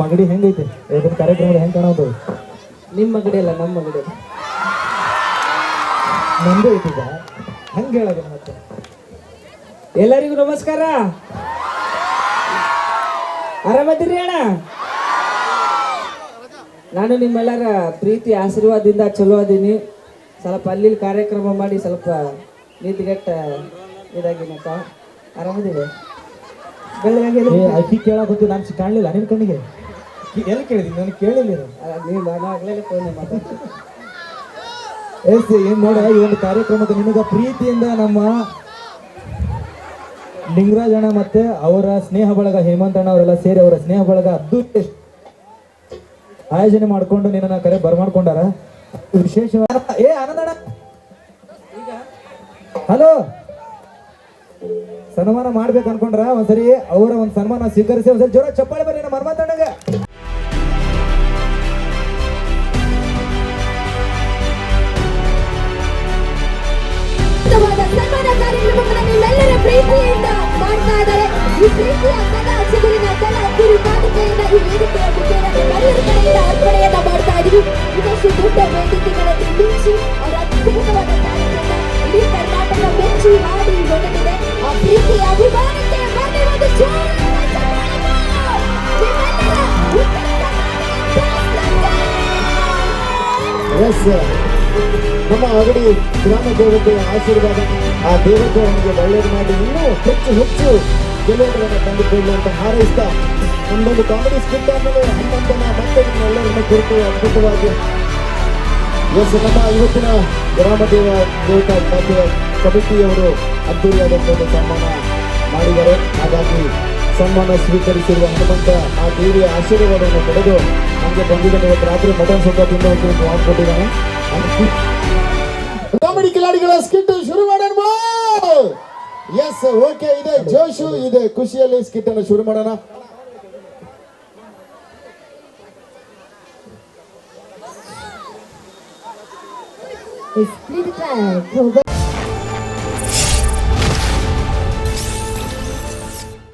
ಮಗಡಿ ಹೆಂಗೈತೆ? ಇವತ್ತಿನ ಕಾರ್ಯಕ್ರಮ ಹೆಂಗ್ ಕಾಣೋದು? ನಿಮ್ಮ ಮಗಡಿ ಅಲ್ಲ ನಮ್ಮ ಮಗಡಿ ನಂದು ಐತಿದ ಹಂಗೆ ಹೇಳೋದು ಮತ್ತೆ. ಎಲ್ಲರಿಗೂ ನಮಸ್ಕಾರ. ಆರಾಮದಿರಿ ಅಣ್ಣ? ನಾನು ನಿಮ್ಮೆಲ್ಲರ ಪ್ರೀತಿ ಆಶೀರ್ವಾದದಿಂದ ಚಲೋ ಅದೀನಿ. ಸ್ವಲ್ಪ ಅಲ್ಲಿ ಕಾರ್ಯಕ್ರಮ ಮಾಡಿ ಸ್ವಲ್ಪ ನಿದ್ಗೆಟ್ಟ ಇದಾಗಿನಕ್ಕ ಆರಾಮದಿರಿ? ಬೆಳಗ್ಗೆ ಅಕ್ಕಿ ಕೇಳಾಕತ್ತಿ ನಾನು ಕಾಣಲಿಲ್ಲ ನಿಮ್ಮ ಕಣ್ಣಿಗೆ. ಎಲ್ಲಿ ಕೇಳಿದೀನಿ ನಾನು ಕೇಳಿಲ್ಲ. ನೀವು ಆಗ್ಲೇ ಫೋನ್ ಮಾತಾಡ್ತೀನಿ ಎಸ್ ಏನ್ ನೋಡ ಈ ಒಂದು ಕಾರ್ಯಕ್ರಮದ ನಿಮಗೆ ಪ್ರೀತಿಯಿಂದ ನಮ್ಮ ಲಿಂಗರಾಜ್ ಅಣ್ಣ ಮತ್ತೆ ಅವರ ಸ್ನೇಹ ಬಳಗ ಹೇಮಂತ್ ಅಣ್ಣ ಅವರೆಲ್ಲ ಸೇರಿ ಅವರ ಸ್ನೇಹ ಬಳಗ ಅದ್ದೂರಿ ಆಯೋಜನೆ ಮಾಡ್ಕೊಂಡು ನಿನ್ನ ಕರೆ ಬರ್ಮಾಡ್ಕೊಂಡಾರ. ವಿಶೇಷವಾದ ಏ ಆನಂದಣ್ಣ ಹಲೋ! ಸನ್ಮಾನ ಮಾಡ್ಬೇಕು ಅನ್ಕೊಂಡ್ರ ಒಂದ್ಸರಿ ಅವರ ಒಂದು ಸನ್ಮಾನ ಸ್ವೀಕರಿಸಿ ಒಂದ್ಸರಿ ಜೋರ ಚಪ್ಪಾಳೆ ಬರ್ರಿ ನಮ್ಮ ಹನುಮಂತ ಸನ್ಮಾನ ಕಾರ್ಯಕ್ರಮವನ್ನು ನಿಮ್ಮೆಲ್ಲರ ಪ್ರೀತಿಯಿಂದ ಮಾಡ್ತಾ ಈ ಮಾಡಿ ಆ ಅಭಿಮಾನಕ್ಕೆ ನಮ್ಮ ಅಗಡಿ ಗ್ರಾಮ ದೇವತೆಯ ಆಶೀರ್ವಾದ. ಆ ದೇವರಿಗೆ ಅವನಿಗೆ ಒಳ್ಳೇದು ಮಾಡಿ ಇನ್ನೂ ಹೆಚ್ಚು ಹೆಚ್ಚು ಗೆಲುವುಗಳನ್ನು ತಂದುಕೊಳ್ಳಿ ಅಂತ ಹಾರೈಸ್ತಾ ಒಂದೊಂದು ಕಾಮಿಡಿ ಸ್ಕಿಟ್ ಆದಮೇಲೆ ಹನ್ನೊಂದನ ಮತ್ತೆ ನಿಮ್ಮೆಲ್ಲರನ್ನ ಕುರಿತು ಅದ್ಭುತವಾಗಿ ಎಸ್ ನಮ್ಮ ಇವತ್ತಿನ ಗ್ರಾಮದೇವ ದೇವತ ದೇವತಾ ಸಮಿತಿಯವರು ಅದ್ದೂರಿಯಾದಂಥ ಸನ್ಮಾನ ಮಾಡಿದ್ದಾರೆ. ಹಾಗಾಗಿ ಸನ್ಮಾನ ಸ್ವೀಕರಿಸಿರುವ ಹನುಮಂತ ಆ ದೇವಿಯ ಆಶೀರ್ವಾದವನ್ನು ಪಡೆದು ನಮಗೆ ಬಂದಿದ್ದಾನೆ. ಇವತ್ತು ರಾತ್ರಿ ಮಟನ್ ಸುತ್ತ ತಿಂದು ಒಂದು ಮಾಡ್ಕೊಟ್ಟಿದ್ದಾನೆ ಕಾಮಿಡಿ ಕಿಲಾಡಿಗಳ ಸ್ಕಿಟ್ ಶುರು ಮಾಡೋಣ ಎಸ್ ಓಕೆ ಇದೆ. ಜೋಶು ಇದೆ. ಖುಷಿಯಲ್ಲಿ ಸ್ಕಿಟ್ ಅನ್ನು ಶುರು ಮಾಡೋಣ. It's.